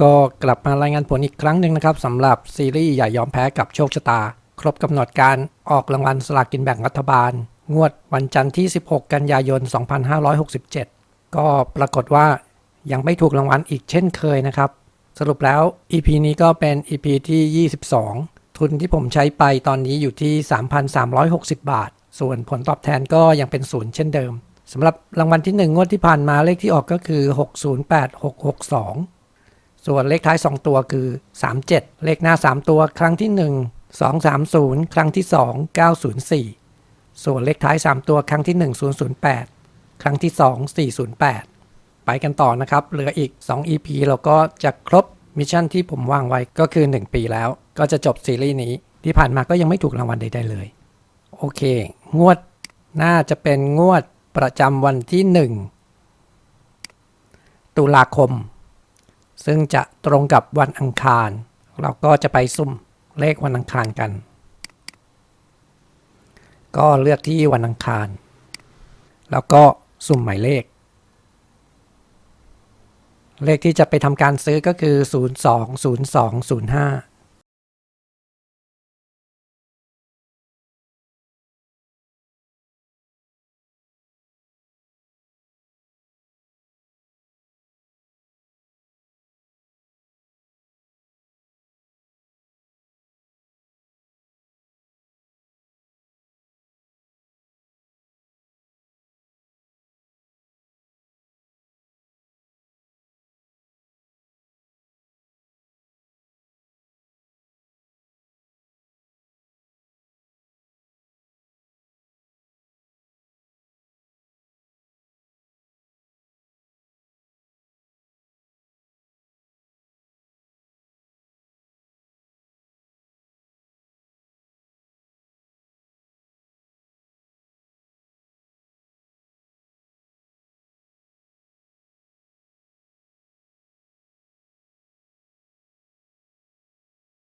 ก็กลับมารายงานผลอีกครั้งหนึ่งนะครับสำหรับซีรีส์อย่ายอมแพ้กับโชคชะตา ครบกำหนดการออกรางวัลสลากกินแบ่งรัฐบาล งวดวันจันทร์ที่ 16 กันยายน 2567 ก็ปรากฏว่ายังไม่ถูกรางวัลอีกเช่นเคยนะครับ สรุปแล้ว EP นี้ก็เป็น EP ที่ 22 ทุนที่ผมใช้ไปตอนนี้อยู่ที่ 3,360 บาท ส่วนผลตอบแทนก็ยังเป็นศูนย์เช่นเดิมสำหรับรางวัลที่ 1 งวดที่ผ่านมาเลขที่ออกก็คือ 608662 ส่วนเลขท้าย 2 ตัวคือ 37 เลขหน้า 3 ตัวครั้งที่ 1 230 ครั้งที่ 2 904 ส่วนเลขท้าย 3 ตัวครั้งที่ 1 008 ครั้งที่ 2 408 ไปกันต่อนะครับ เหลืออีก 2 EP เราก็จะครบมิชชั่นที่ผมวางไว้ก็คือ 1 ปีแล้ว ก็จะจบซีรีส์นี้ ที่ผ่านมาก็ยังไม่ถูกรางวัลใดๆเลย โอเค งวดน่าจะเป็นงวดประจำวันที่ 1 ตุลาคม ซึ่งจะตรงกับวันอังคาร เราก็จะไปซุ่มเลขวันอังคารกัน ก็เลือกที่วันอังคาร แล้วก็สุ่มหมายเลข เลขที่จะไปทำการซื้อก็คือ 020205